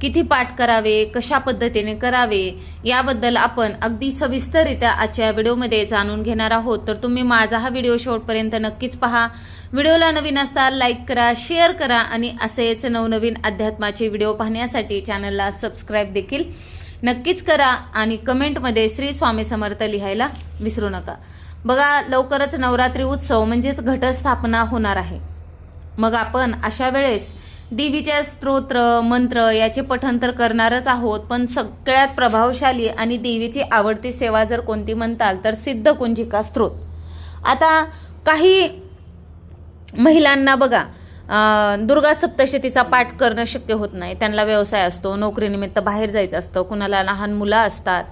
किती पाठ करावे कशा पद्धतीने करावे याबद्दल आपण अगदी सविस्तररित्या आजच्या व्हिडिओमध्ये जाणून घेणार आहोत. तर तुम्ही माझा हा व्हिडिओ शेवटपर्यंत नक्कीच पहा. व्हिडिओला नवीन असाल लाईक करा शेअर करा आणि असेच नवनवीन अध्यात्माचे व्हिडिओ पाहण्यासाठी चॅनलला सबस्क्राईब देखील नक्कीच करा आणि कमेंटमध्ये श्री स्वामी समर्थ लिहायला विसरू नका. बघा लवकरच नवरात्री उत्सव म्हणजेच घटस्थापना होणार आहे. मग आपण अशा वेळेस देवीच्या स्तोत्र मंत्र याचे पठण तर करणारच आहोत पण सगळ्यात प्रभावशाली आणि देवीची आवडती सेवा जर कोणती म्हणताल तर सिद्ध कुंजिका स्त्रोत. आता काही महिलांना बघा दुर्गा सप्तशतीचा पाठ करणं शक्य होत नाही. त्यांना व्यवसाय असतो नोकरीनिमित्त बाहेर जायचं असतं कुणाला लहान मुलं असतात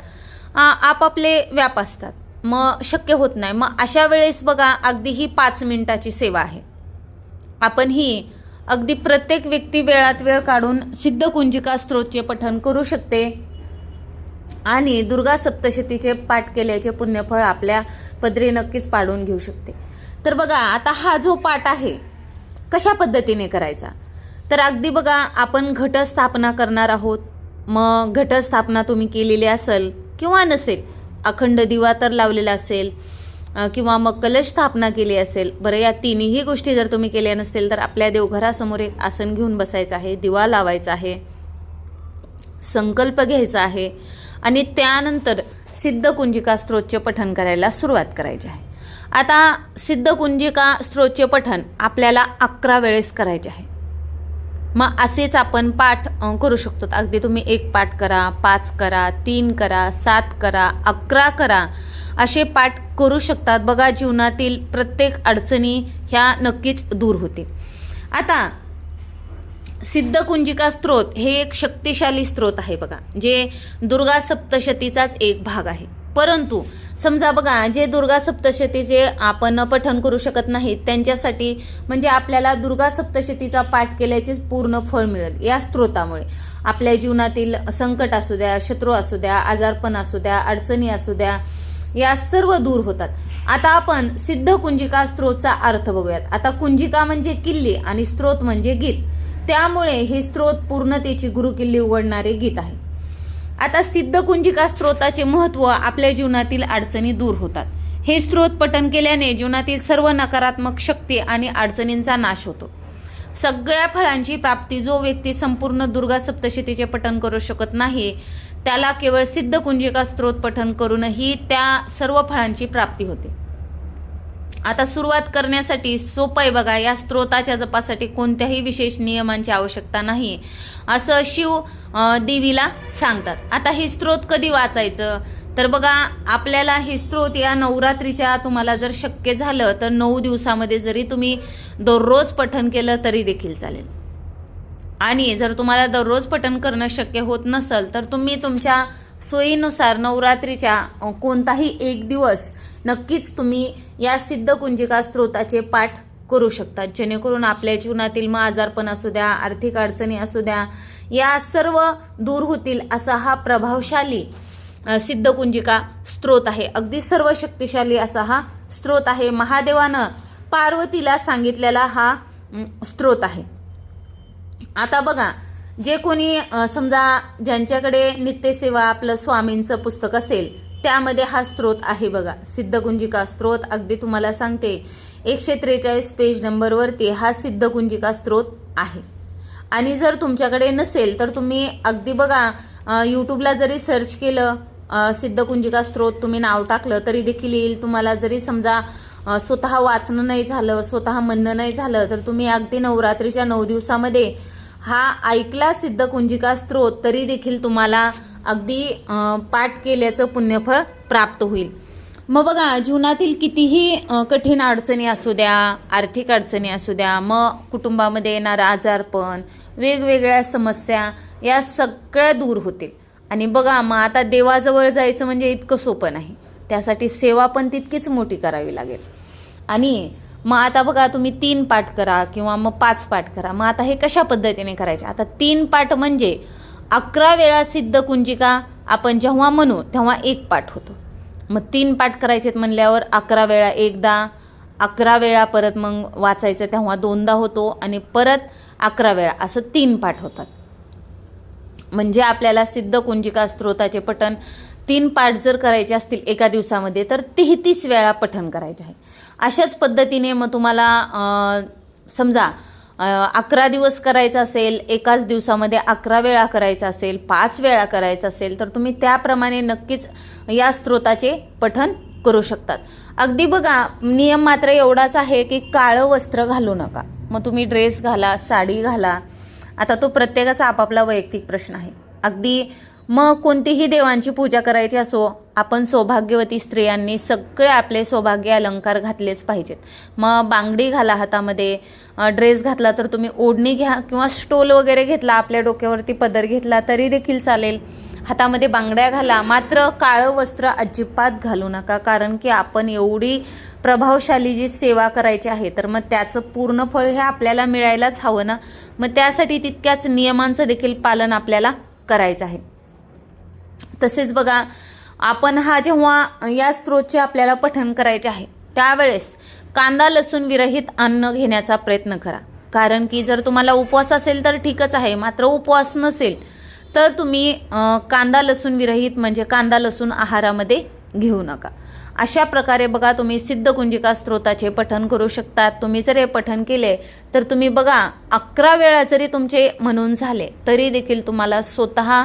आपापले व्याप असतात. मग शक्य होत नाही. मग अशा वेळेस बघा अगदी ही पाच मिनिटाची सेवा आहे. आपण ही अगदी प्रत्येक व्यक्ती वेळात वेळ काढून सिद्ध कुंजिका स्तोत्रचे पठन करू शकते. आणि दुर्गा सप्तशतीचे पाठ केल्याचे पुण्यफळ आपल्या पदरी नक्कीच पाडून घेऊ शकते. तर बघा आता हा जो पाठ आहे कशा पद्धतीने करायचा? तर अगदी बघा आपण घटस्थापना करणार आहोत. मग घटस्थापना तुम्ही केलेली असेल किंवा नसेल अखंड दिवा तर लावलेला असेल किंवा मग कलश स्थापना केली असेल बरं या तिन्ही गोष्टी जर तुम्ही केल्या नसतील तर आपल्या देवघरासमोर एक आसन घेऊन बसायचं आहे दिवा लावायचा आहे संकल्प घ्यायचा आहे आणि त्यानंतर सिद्ध कुंजिका पठण करायला सुरुवात करायची आहे. आता सिद्धकुंजिका स्त्रोतचे पठण आपल्याला अकरा वेळेस करायचे आहे. मग असेच आपण पाठ करू शकतो. अगदी तुम्ही एक पाठ करा पाच करा तीन करा सात करा अकरा करा असे पाठ करू शकतात. बघा जीवनातील प्रत्येक अडचणी ह्या नक्कीच दूर होतील. आता सिद्ध कुंजिका स्त्रोत हे एक शक्तिशाली स्त्रोत आहे बघा जे दुर्गा सप्तशतीचाच एक भाग आहे. परंतु समजा बघा जे दुर्गा सप्तशतीचे आपण पठण करू शकत नाहीत त्यांच्यासाठी म्हणजे आपल्याला दुर्गा सप्तशतीचा पाठ केल्याचे पूर्ण फळ मिळेल या स्त्रोतामुळे आपल्या जीवनातील संकट असू द्या शत्रू असू द्या आजारपण असू द्या अडचणी असू द्या या सर्व दूर होतात. आता आपण सिद्ध कुंजिका स्त्रोतचा अर्थ बघूयात. आता कुंजिका म्हणजे किल्ली आणि स्त्रोत म्हणजे गीत. त्यामुळे हे स्त्रोत पूर्णतेची गुरुकिल्ली उघडणारे गीत आहे. आता सिद्ध कुंजिका स्त्रोताचे महत्त्व आपल्या जीवनातील अडचणी दूर होतात. हे स्त्रोत पठन केल्याने जीवनातील सर्व नकारात्मक शक्ती आणि अडचणींचा नाश होतो. सगळ्या फळांची प्राप्ती जो व्यक्ती संपूर्ण दुर्गा सप्तशतीचे पठन करू शकत नाही त्याला केवळ सिद्ध कुंजिका स्त्रोत पठन करूनही त्या सर्व फळांची प्राप्ती होते. आता सुरुवात करण्यासाठी सोपं आहे बघा या स्त्रोताच्या जपासाठी कोणत्याही विशेष नियमांची आवश्यकता नाही. असं शिव देवीला सांगतात. आता हे स्त्रोत कधी वाचायचं? तर बघा आपल्याला हे स्त्रोत या नवरात्रीच्या तुम्हाला जर शक्य झालं तर नऊ दिवसामध्ये जरी तुम्ही दररोज पठन केलं तरी देखील चालेल. आणि जर तुम्हाला दररोज पठण करणं शक्य होत नसेल तर तुम्ही तुमच्या सोयीनुसार नवरात्रीच्या कोणताही एक दिवस नक्कीच तुम्ही या सिद्धकुंजिका स्त्रोताचे पाठ करू शकता. जेणेकरून आपल्या जीवनातील मग आजारपण असू द्या आर्थिक अडचणी असू द्या या सर्व दूर होतील असा हा प्रभावशाली सिद्धकुंजिका स्त्रोत आहे. अगदी सर्व शक्तिशाली असा हा स्त्रोत आहे. महादेवानं पार्वतीला सांगितलेला हा स्त्रोत आहे. आता बघा जे कोणी समजा ज्यांच्याकडे नित्यसेवा आपलं स्वामींचं पुस्तक असेल त्यामध्ये हा स्त्रोत आहे बघा. सिद्धगुंजिका स्त्रोत अगदी तुम्हाला सांगते एकशे त्रेचाळीस पेज नंबरवरती हा सिद्धगुंजिका स्त्रोत आहे. आणि जर तुमच्याकडे नसेल तर तुम्ही अगदी बघा यूट्यूबला जरी सर्च केलं सिद्धकुंजिका स्त्रोत तुम्ही नाव टाकलं तरी देखील येईल. तुम्हाला जरी समजा स्वतः वाचणं नाही झालं स्वतः म्हणणं नाही झालं तर तुम्ही अगदी नवरात्रीच्या नऊ दिवसामध्ये हा ऐकला सिद्ध कुंजिका स्त्रोत तरी देखील तुम्हाला अगदी पाठ केल्याचं पुण्यफळ प्राप्त होईल. मग बघा जीवनातील कितीही कठीण अडचणी असू द्या आर्थिक अडचणी असू द्या मग कुटुंबामध्ये येणारं आजारपण वेगवेगळ्या समस्या या सगळ्या दूर होतील. आणि बघा मग आता देवाजवळ जायचं म्हणजे इतकं सोपं नाही. त्यासाठी सेवा पण तितकीच मोठी करावी लागेल. आणि मग आता बघा तुम्ही तीन पाठ करा किंवा मग पाच पाठ करा. मग आता हे कशा पद्धतीने करायचे? आता तीन पाठ म्हणजे अकरा वेळा सिद्ध कुंजिका आपण जेव्हा म्हणू तेव्हा एक पाठ होतो. मग तीन पाठ करायचेत म्हणल्यावर अकरा वेळा एकदा अकरा वेळा परत मग वाचायचं तेव्हा दोनदा होतो आणि परत अकरा वेळा. असं तीन पाठ होतात. म्हणजे आपल्याला सिद्ध कुंजिका स्त्रोताचे पठण तीन पाठ जर करायचे असतील एका दिवसामध्ये तर तेहतीस वेळा पठण करायचे आहे. अशाच पद्धतीने मग तुम्हाला समजा अकरा दिवस करायचं असेल एकाच दिवसामध्ये अकरा वेळा करायचं असेल पाच वेळा करायचं असेल तर तुम्ही त्याप्रमाणे नक्कीच या स्त्रोताचे पठण करू शकतात. अगदी बघा नियम मात्र एवढाच आहे की काळं वस्त्र घालू नका. मग तुम्ही ड्रेस घाला साडी घाला. आता तो प्रत्येकाचा आपापला वैयक्तिक प्रश्न आहे. अगदी मग कोणतीही देवांची पूजा करायची असो आपण सौभाग्यवती स्त्रियांनी सगळे आपले सौभाग्य अलंकार घातलेच पाहिजेत. मग बांगडी घाला हातामध्ये ड्रेस घातला तर तुम्ही ओढणी घ्या किंवा स्टोल वगैरे घेतला आपल्या डोक्यावरती पदर घेतला तरी देखील चालेल. हातामध्ये बांगड्या घाला मात्र काळं वस्त्र अजिबात घालू नका कारण की आपण एवढी प्रभावशाली जी सेवा करायची आहे तर मग त्याचं पूर्ण फळ हे आपल्याला मिळायलाच हवं ना? मग त्यासाठी तितक्याच नियमांचं देखील पालन आपल्याला करायचं आहे. तसेच बघा आपण हा जेव्हा या स्त्रोतचे आपल्याला पठण करायचे आहे त्यावेळेस कांदा लसूण विरहित अन्न घेण्याचा प्रयत्न करा. कारण की जर तुम्हाला उपवास असेल तर ठीकच आहे मात्र उपवास नसेल तर तुम्ही कांदा लसूण विरहित म्हणजे कांदा लसूण आहारामध्ये घेऊ नका. अशा प्रकारे बघा तुम्ही सिद्ध कुंजिका स्त्रोताचे पठण करू शकतात. तुम्ही जर हे पठण केले तर तुम्ही बघा अकरा वेळा जरी तुमचे म्हणून झाले तरी देखील तुम्हाला स्वतः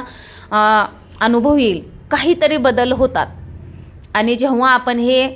अनुभव येईल. काहीतरी बदल होतात. आणि जेव्हा आपण हे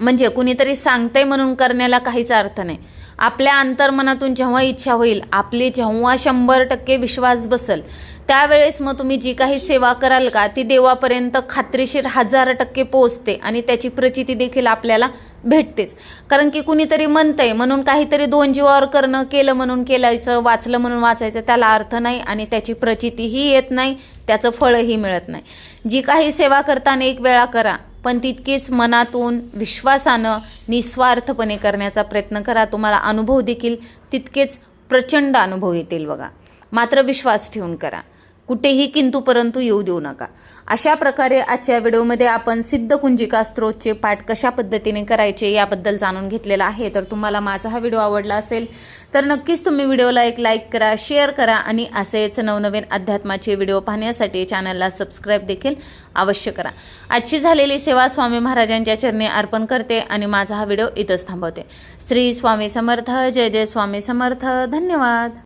म्हणजे कुणीतरी सांगतंय म्हणून करण्याला काहीच अर्थ नाही. आपल्या अंतर्मनातून जेव्हा इच्छा होईल आपली जेव्हा शंभर टक्के विश्वास बसल त्यावेळेस मग तुम्ही जी काही सेवा कराल का ती देवापर्यंत खात्रीशीर हजार टक्के पोहोचते आणि त्याची प्रचिती देखील आपल्याला भेटतेच. कारण की कुणीतरी म्हणतंय म्हणून काहीतरी दोन जीवावर करणं केलं म्हणून केलायचं वाचलं म्हणून वाचायचं त्याला अर्थ नाही आणि त्याची प्रचितीही येत नाही त्याचं फळही मिळत नाही. जी काही सेवा करताना एक वेळा करा पण तितकीच मनातून विश्वासानं निस्वार्थपणे करण्याचा प्रयत्न करा. तुम्हाला अनुभव देखील तितकेच प्रचंड अनुभव येतील बघा. मात्र विश्वास ठेवून करा. कुठेही किंतु परंतु येऊ देऊ नका. अशा प्रकारे आजच्या व्हिडिओमध्ये आपण सिद्ध कुंजिका स्त्रोतचे पाठ कशा पद्धतीने करायचे याबद्दल जाणून घेतलेला आहे. तर तुम्हाला माझा हा व्हिडिओ आवडला असेल तर नक्कीच तुम्ही व्हिडिओला एक लाईक करा शेअर करा आणि असेच नवनवीन अध्यात्माचे व्हिडिओ पाहण्यासाठी चॅनलला सबस्क्राईब देखील अवश्य करा. आजची झालेली सेवा स्वामी महाराजांच्या चरणी अर्पण करते आणि माझा हा व्हिडिओ इथंच थांबवते. श्री स्वामी समर्थ जय जय स्वामी समर्थ. धन्यवाद.